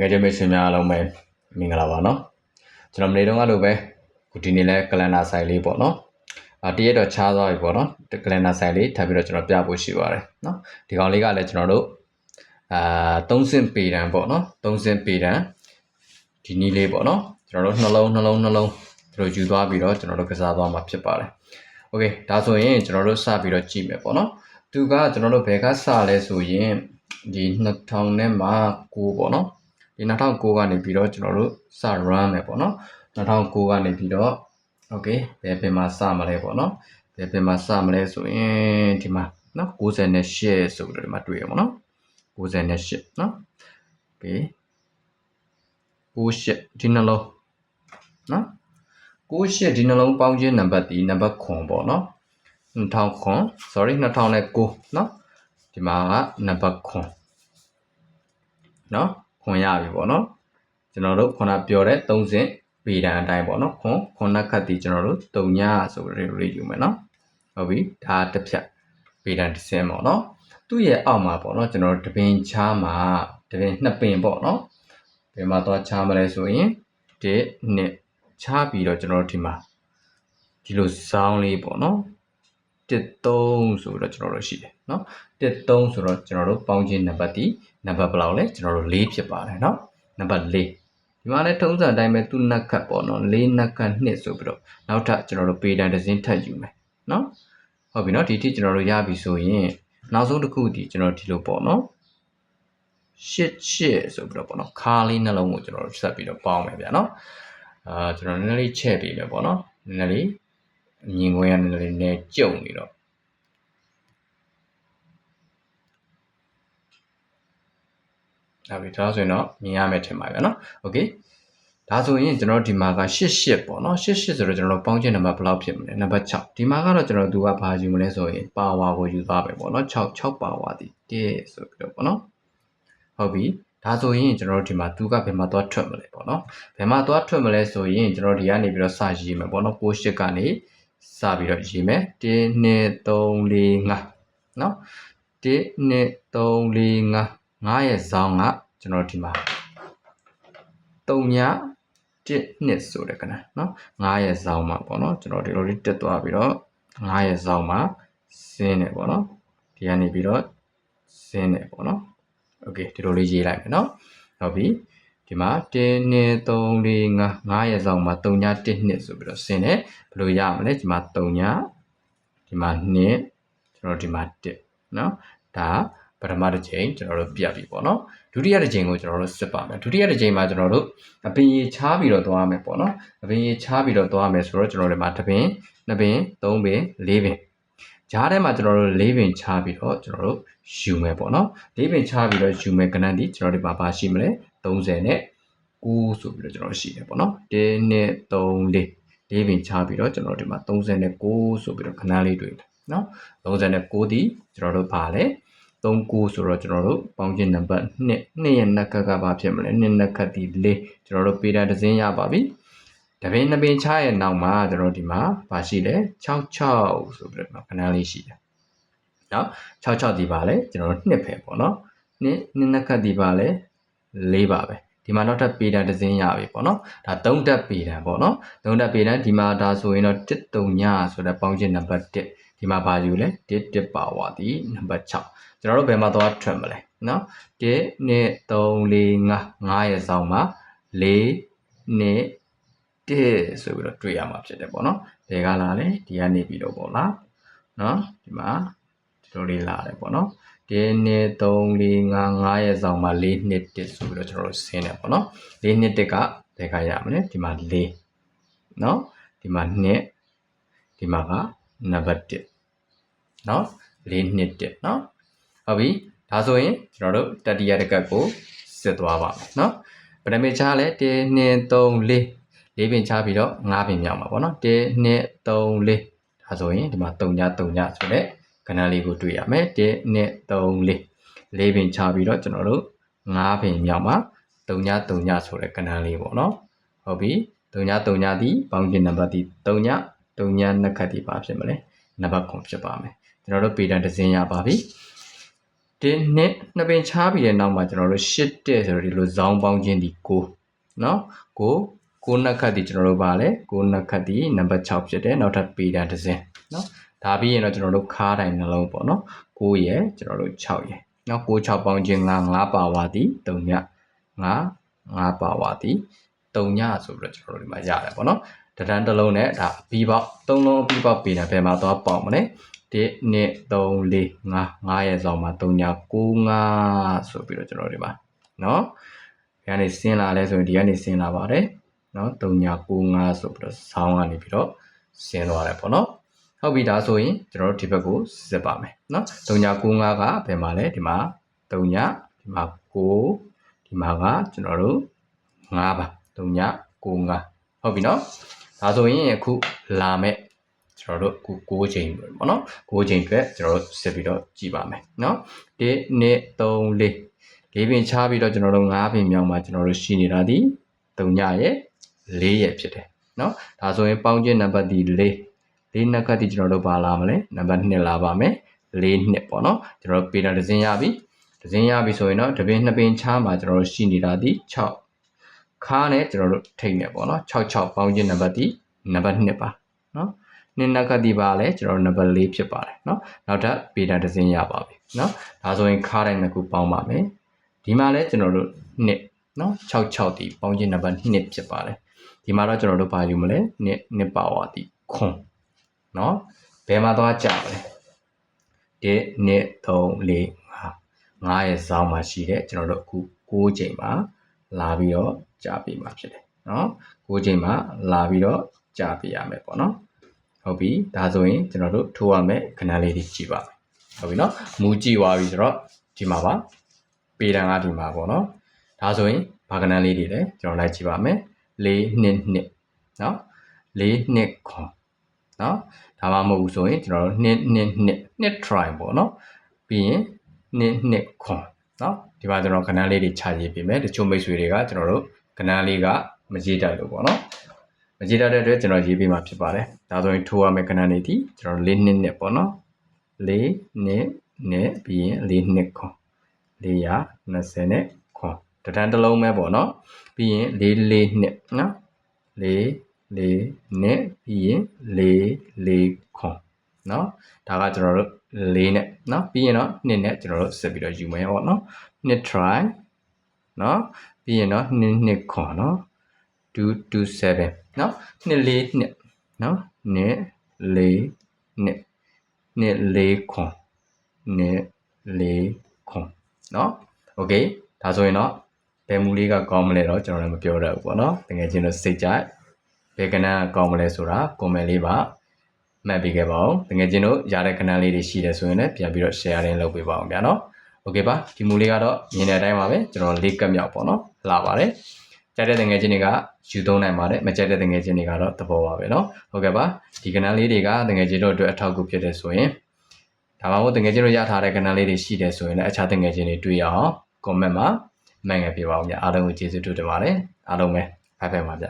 ငယ်ချင်းမိတ်ဆွေများအားလုံးပဲမင်္ဂလာပါเนาะကျွန်တော်မနေ့တုန်းကလိုပဲခုဒီနေ့လဲကလန်ဒါဆိုင်လေးပေါ့เนาะအာတရက်တော့ချားသွားပြီပေါ့เนาะကလန်ဒါဆိုင်လေးထပ်ပြီးတော့ကျွန်တော်ပြဖို့ရှိပါတယ်เนาะဒီကောင်လေးကလည်းကျွန်တော်တို့အာသုံးစင်ပေတန်ပေါ့เนาะသုံးစင်ပေတန်ဒီနည်းလေးပေါ့เนาะကျွန်တော်တို့နှလုံးနှလုံးနှလုံးဒီလိုယူသွားပြီးတော့ကျွန်တော်တို့ကစားသွားမှာဖြစ်ပါတယ်โอเคဒါဆိုရင်ကျွန်တော်တို့စပြီးတော့ကြည့်မယ်ပေါ့เนาะသူကကျွန်တော်တို့ဘယ်ကစလဲဆိုရင်ဒီ2000နဲ့မှ9ပေါ့เนาะ ဒီ2009ကနေပြီးတော့ကျွန်တော်တို့စ run မယ်ပေါ့နော်2009ကနေပြီးတော့ okay ဘယ်ပြင်မှာစမလဲပေါ့နော်ဘယ်ပြင်မှာစမလဲဆိုရင်ဒီမှာနော်98ဆိုပြီးတော့ဒီမှာတွေ့ရပါတော့98နော် okay 98ဒီနှလုံးနော်98ဒီနှလုံးပေါင်းခြင်းနံပါတ်ဒီနံပါတ်ခွန်ပေါ့နော်2000ခွန် sorry 2009နော်ဒီမှာကနံပါတ်ခွန်နော် ခွန်ရပြီပေါ့နော်ကျွန်တော်တို့ခုနပြောတဲ့3စင်ပေတန်အတိုင်းပေါ့နော်ခွန်ခွန်နက်ခတ်တီကျွန်တော်တို့3ညဆိုပြီးတော့ယူမယ်နော်ဟုတ်ပြီဒါတစ်ဖြတ်ပေတန်တစ်စင်ပေါ့နော်သူ့ရဲ့အောက်မှာပေါ့နော်ကျွန်တော်တို့တပင်ချားမှာတပင်နှစ်ပင်ပေါ့နော်ဘယ်မှာသွားချားမလဲဆိုရင်ဒီနှစ်ချားပြီးတော့ကျွန်တော်တို့ဒီမှာဒီလိုဇောင်းလေးပေါ့နော် 13ဆိုတော့ကျွန်တော်တို့ရှိတယ်เนาะ13ဆိုတော့ကျွန်တော်တို့ပေါင်းခြင်းနံပါတ်ဒီနံပါတ်ဘယ်လောက်လဲကျွန်တော်တို့4ဖြစ်ပါတယ်เนาะနံပါတ်4ဒီမှာလည်းထုံးစံအတိုင်းပဲသူ့နက်ခတ်ပေါ့နော်4နက်ခတ်2ဆိုပြီးတော့နောက်ထပ်ကျွန်တော်တို့ပေတန်တစ်စင်းထပ်ယူမယ်เนาะဟုတ်ပြီเนาะဒီထိကျွန်တော်တို့ရပြီဆိုရင်နောက်ဆုံးတစ်ခုဒီကျွန်တော်ဒီလိုပေါ့နော်ရှစ်ရှစ်ဆိုပြီးတော့ပေါ့နော်ခါလေးနှလုံးကိုကျွန်တော်တို့ဆက်ပြီးတော့ပေါင်းမယ်ဗျာเนาะအာကျွန်တော်နည်းနည်းလေးချဲ့ပေးမယ်ပေါ့နော်နည်းနည်းလေး မြင်ခွင့်ရနည်းနည်းလေးနဲ့ကြုံနေတော့ဟုတ်ပြီဒါဆိုရင်တော့မြင်ရမယ်ထင်ပါဗျာနော်โอเคဒါဆိုရင်ကျွန်တော်ဒီမှာက88ပေါ့နော်88ဆိုတော့ကျွန်တော်တို့ပေါင်းချက်နံပါတ်ဘယ်လောက်ဖြစ်မလဲနံပါတ်6ဒီမှာကတော့ကျွန်တော်သူကဘာယူမလဲဆိုရင်ပါဝါကိုယူသွားပဲပေါ့နော်6 6ပါဝါဒီ1ဆိုပြီးတော့ပေါ့နော်ဟုတ်ပြီဒါဆိုရင်ကျွန်တော်တို့ဒီမှာသူကဘယ်မှာသွားထွက်မလဲပေါ့နော်ဘယ်မှာသွားထွက်မလဲဆိုရင်ကျွန်တော်ဒီကနေပြီးတော့စရေးမယ်ပေါ့နော်ပိုးရှစ်ကနေ စပြီးတော့ရေးမယ်1 2 3 4 5နော်1 2 3 4 5 9ရဲ့ဇောင်းကကျွန်တော်ဒီမှာ3ည1နှစ်ဆိုတဲ့ကနနော်9ရဲ့ဇောင်းမှာပေါ့နော်ကျွန်တော်ဒီလိုလေးတက်သွားပြီးတော့9ရဲ့ဇောင်းမှာဆင်းတယ်ပေါ့နော်ဒီကနေပြီးတော့ဆင်းတယ်ပေါ့နော်โอเคဒီလိုလေးရေးလိုက်မယ်နော်ဟုတ်ပြီ ဒီမှာ1 2 3 4 5 9ရဲ့ဇောင်းမှာ3ည1နှစ်ဆိုပြီးတော့ဆင်းတယ်ဘယ်လိုရမလဲဒီမှာ3ညဒီမှာ2ကျွန်တော်ဒီမှာ1နော်ဒါပထမတစ်ချိန်ကျွန်တော်တို့ပြပြီပေါ့နော်ဒုတိယတစ်ချိန်ကိုကျွန်တော်တို့စစ်ပါမယ်ဒုတိယတစ်ချိန်မှာကျွန်တော်တို့အပင်ရေချားပြီးတော့သွားမယ်ပေါ့နော်အပင်ရေချားပြီးတော့သွားမယ်ဆိုတော့ကျွန်တော်တို့ဒီမှာတစ်ပင်နှစ်ပင်သုံးပင်လေးပင်ဂျားထဲမှာကျွန်တော်တို့လေးပင်ချားပြီးတော့ကျွန်တော်တို့ယူမယ်ပေါ့နော်လေးပင်ချားပြီးတော့ယူမယ်ကဏ္ဍဒီကျွန်တော်တို့ဒီမှာပါရှိမလဲ 30နဲ့9ဆိုပြီးတော့ကျွန်တော်ရှိတယ်ပေါ့နော်1 2 3 4လေးပင်ချားပြီးတော့ကျွန်တော်တို့ဒီမှာ39ဆိုပြီးတော့ခဏလေးတွေ့တယ်နော်39ဒီကျွန်တော်တို့ပါလဲ39ဆိုတော့ကျွန်တော်တို့ပေါင်းခြင်းနံပါတ်2 2ရဲ့နက်ကကဘာဖြစ်မလဲ2နက်ကဒီ4ကျွန်တော်တို့ပေတာတစ်စင်းရပါပြီတပင်းနှစ်ပင်ချရဲ့နောက်မှာကျွန်တော်ဒီမှာဘာရှိလဲ66ဆိုပြီးတော့ခဏလေးရှိတယ်နော်66ဒီပါလဲကျွန်တော်တို့2ဖယ်ပေါ့နော်2 2နက်ကဒီပါလဲ 4ပါပဲဒီမှာနောက်ထပ်ပေတန်တစ်စင်းရပြီပေါ့နော်ဒါ3တက်ပေတန်ပေါ့နော်3တက်ပေတန်ဒီမှာဒါဆိုရင်တော့1 3ညဆိုတဲ့ပေါင်းခြင်းနံပါတ်1ဒီမှာဘာယူလဲ1 1ပါဝါဒီနံပါတ်6ကျွန်တော်တို့ဘယ်မှာသွားထွက်မလဲနော်1 2 3 4 5 5ရဲ့ဆောင်းမှာ4 2 1ဆိုပြီးတော့တွေ့ရမှာဖြစ်တယ်ပေါ့နော်ဘယ်ကလာလဲဒီကနေပြီးတော့ပေါ့လားနော်ဒီမှာဒီလိုလေးလာတယ်ပေါ့နော် 1 2 3 4 5 5ရဲ့ဆောင်မှာ4 2 1ဆိုပြီးတော့ကျွန်တော်တို့ဆင်းတယ်ပေါ့နော်4 2 1ကဘယ်ကရမလဲဒီမှာ4နော်ဒီမှာ2ဒီမှာကနံပါတ်1နော်4 2 1နော်ဟုတ်ပြီဒါဆိုရင်ကျွန်တော်တို့တတိယတကတ်ကိုစစ်သွားပါမယ်နော်ဗနမချားလဲ1 2 3 4 4ပင်ချပြီးတော့5ပင်မြောက်မှာပေါ့နော်1 2 3 4ဒါဆိုရင်ဒီမှာ3ည3ညဆိုတဲ့ ကဏ္ဍလေးကိုတွေ့ရမယ်1 2 3 4လေးပင်ချပြီးတော့ကျွန်တော်တို့5ပင်မြောက်မှာ3ည3ညဆိုတဲ့ကဏ္ဍလေးပေါ့နော်ဟုတ်ပြီ3ည3ညဒီပေါင်းခြင်းနံပါတ်ဒီ3ည3ညနှစ်ခတ်ဒီပါဖြစ်မလဲနံပါတ်9ဖြစ်ပါမယ်ကျွန်တော်တို့ပေတန်ဒဇင်းရပါပြီ ဒီနှစ်နှစ်ပင်ချားပြီးတဲ့နောက်မှာကျွန်တော်တို့ရှစ်တဲ့ဆိုတော့ဒီလိုဇောင်းပေါင်းခြင်းဒီ9เนาะ9 9နှစ်ခတ်ဒီကျွန်တော်တို့ပါလဲ9နှစ်ခတ်ဒီနံပါတ်6ဖြစ်တယ်နောက်ထပ်ပေတန်တစ်စင်းเนาะ ဒါပြီးရင်တော့ကျွန်တော်တို့ခါးတိုင်းနှလုံးပေါ့နော်9ရယ်ကျွန်တော်တို့6ရယ်နော်9 6ပေါင်းခြင်း9 9ပါဝါသည်3ည9 9ပါဝါသည်3ညဆိုပြီးတော့ကျွန်တော်တို့ဒီမှာရတယ်ပေါ့နော်တန်းတစ်လုံးနဲ့ဒါဘီပေါက်သုံးလုံးဘီပေါက်ပေးတာဘယ်မှာသွားပေါက်မလဲ1 2 3 4 5 5ရဲ့ဆောင်မှာ3ည9 9ဆိုပြီးတော့ကျွန်တော်ဒီမှာနော်ဒီကနေဆင်းလာလဲဆိုရင်ဒီကနေဆင်းလာပါတယ်နော်3ည9 5ဆိုပြီးတော့ဆောင်းကနေပြီးတော့ဆင်းသွားတယ်ပေါ့နော် ဟုတ်ပြီဒါဆိုရင်ကျွန်တော်တို့ဒီဘက်ကိုစစ်ပါမယ်เนาะ3ည9 5ကဘယ်မှာလဲဒီမှာ3ညဒီမှာ9ဒီမှာကကျွန်တော်တို့5ပါ3ည9 5ဟုတ်ပြီเนาะဒါဆိုရင်အခုလာမဲ့ကျွန်တော်တို့အခု6ချိန်ပေါ့နော်6ချိန်အတွက်ကျွန်တော်တို့စစ်ပြီးတော့ကြည့်ပါမယ်နော်1 2 3 4လေးပင်ချားပြီးတော့ကျွန်တော်တို့9ပင်မြောက်မှာကျွန်တော်တို့ရှိနေတာဒီ3ညရဲ့4ရဲ့ဖြစ်တယ်နော်ဒါဆိုရင်ပေါင်းခြင်းနံပါတ်ဒီ4 လေးနှစ်ခတ်ဒီကျွန်တော်တို့ပါလာမလဲနံပါတ်2လာပါမယ်4နှစ်ပေါ့နော်ကျွန်တော်တို့ပေတာဒဇင်ရပြီဒဇင်ရပြီဆိုရင်တော့တပင်နှစ်ပင်ချားမှာကျွန်တော်တို့ရှိနေတာဒီ6ခါနဲ့ကျွန်တော်တို့ထိတ်နေပေါ့နော်6 6ပေါင်းခြင်းနံပါတ်ဒီနံပါတ်2ပါနော်နှစ်နက်ကတိပါလဲကျွန်တော်နံပါတ်4ဖြစ်ပါတယ်เนาะနောက်ထပ်ပေတာတစ်စင်းရပါပြီเนาะဒါဆိုရင်ခါတိုင်းနှစ်ခုပေါင်းပါမယ်ဒီမှာလဲကျွန်တော်တို့နှစ်เนาะ66တီပေါင်းခြင်းနံပါတ်2ဖြစ်ပါတယ်ဒီမှာတော့ကျွန်တော်တို့ပါယူမလဲနှစ်နှစ်ပါဝါတီခွန် เนาะဘယ်မှာသွားကြမလဲ1 2 3 4 5 5ရဲ့ဇောင်းမှာရှိတဲ့ကျွန်တော်တို့အခု6ချိန်မှာလာပြီးတော့ကြာပေးမှာဖြစ်တယ်เนาะ6ချိန်မှာလာပြီးတော့ကြာပေးရမယ်ပေါ့เนาะဟုတ်ပြီဒါဆိုရင်ကျွန်တော်တို့ထိုးရမယ့်ခဏလေးတွေကြည့်ပါမယ်ဟုတ်ပြီနော်မူကြည့်သွားပြီဆိုတော့ဒီမှာပါပေတံကဒီမှာပေါ့နော်ဒါဆိုရင်ဘာခဏလေးတွေလဲကျွန်တော်လိုက်ကြည့်ပါမယ်၄နှစ်နှစ်နော်၄နှစ်ခွ န်နော်ဒါမှမဟုတ်ဘူးဆိုရင်ကျွန်တော်တို့နှစ်နှစ်နှစ်နှစ် try ပေါ့နော်ပြီးရင်နှစ်နှစ်ခွန်နော်ဒီမှာကျွန်တော်ခဏလေးတွေခြာရေးပေးမယ်တချို့မိတ်ဆွေတွေကကျွန်တော်တို့ခဏလေးကမကြည့်တတ်လို့ပေါ့နော်မကြည့်တတ်တဲ့အတွက်ကျွန်တော်ရေးပေးမှာဖြစ်ပါတယ်ဒါဆိုရင်ထိုးရမယ့်ခဏလေးဒီကျွန်တော်၄နှစ်နှစ်ပေါ့နော်၄နှစ်နှစ်ပြီးရင်၄နှစ်ခွန်420နဲ့ခွန်တတန်းတစ်လုံးပဲပေါ့နော်ပြီးရင်၄၄နှစ်နော်၄ ၄နှစ်ပြီးရင်၄၄ခွန်နော်ဒါကကျွန်တော်တို့၄နဲ့နော်ပြီးရင်တော့နှစ်နဲ့ကျွန်တော်တို့ဆက်ပြီးတော့ယူမယ်ပေါ့နော်နှစ် try နော်ပြီးရင်တော့နှစ်နှစ်ခွန်နော်2 2 7နော်နှစ်လေးနှစ်နော်နှစ်လေးနှစ်နှစ်လေးခွန်နှစ်လေးခွန်နော်โอเคဒါဆိုရင်တော့ဘယ်မူလေးကကောင်းမလဲတော့ကျွန်တော်လည်းမပြောတော့ဘူးပေါ့နော်တကယ်ချင်းတော့စိတ်ကြိုက် ဘယ်ကဏ္ဍကောင်းမလဲဆိုတာ comment လေးပါမှတ်ပေးခဲ့ပါဦးတကယ်ချင်းတို့ရတဲ့ကဏ္ဍလေးတွေရှိတယ်ဆိုရင်လည်းပြန်ပြီးတော့ share ရင်းလုပ်ပေးပါအောင်ဗျာနော်โอเคပါဒီမူလေးကတော့မြင်တဲ့အတိုင်းပါပဲကျွန်တော်လေးကပ်မြောက်ပေါ့နော်လာပါတယ်ကြတဲ့တငယ်ချင်းတွေကယူသုံးနိုင်ပါတယ်မကြတဲ့တငယ်ချင်းတွေကတော့သဘောပါပဲเนาะဟုတ်ကဲ့ပါဒီကဏ္ဍလေးတွေကတငယ်ချင်းတို့အတွက်အထောက်အကူဖြစ်တဲ့ဆိုရင်ဒါမှမဟုတ်တငယ်ချင်းတို့ရထားတဲ့ကဏ္ဍလေးတွေရှိတယ်ဆိုရင်လည်းအခြားတငယ်ချင်းတွေတွေ့ရအောင် comment မှာမှန်ငယ်ပြပါဦးညအားလုံးကိုကျေးဇူးတင်ပါတယ်အားလုံးပဲဖိုင်ဖိုင်ပါဗျ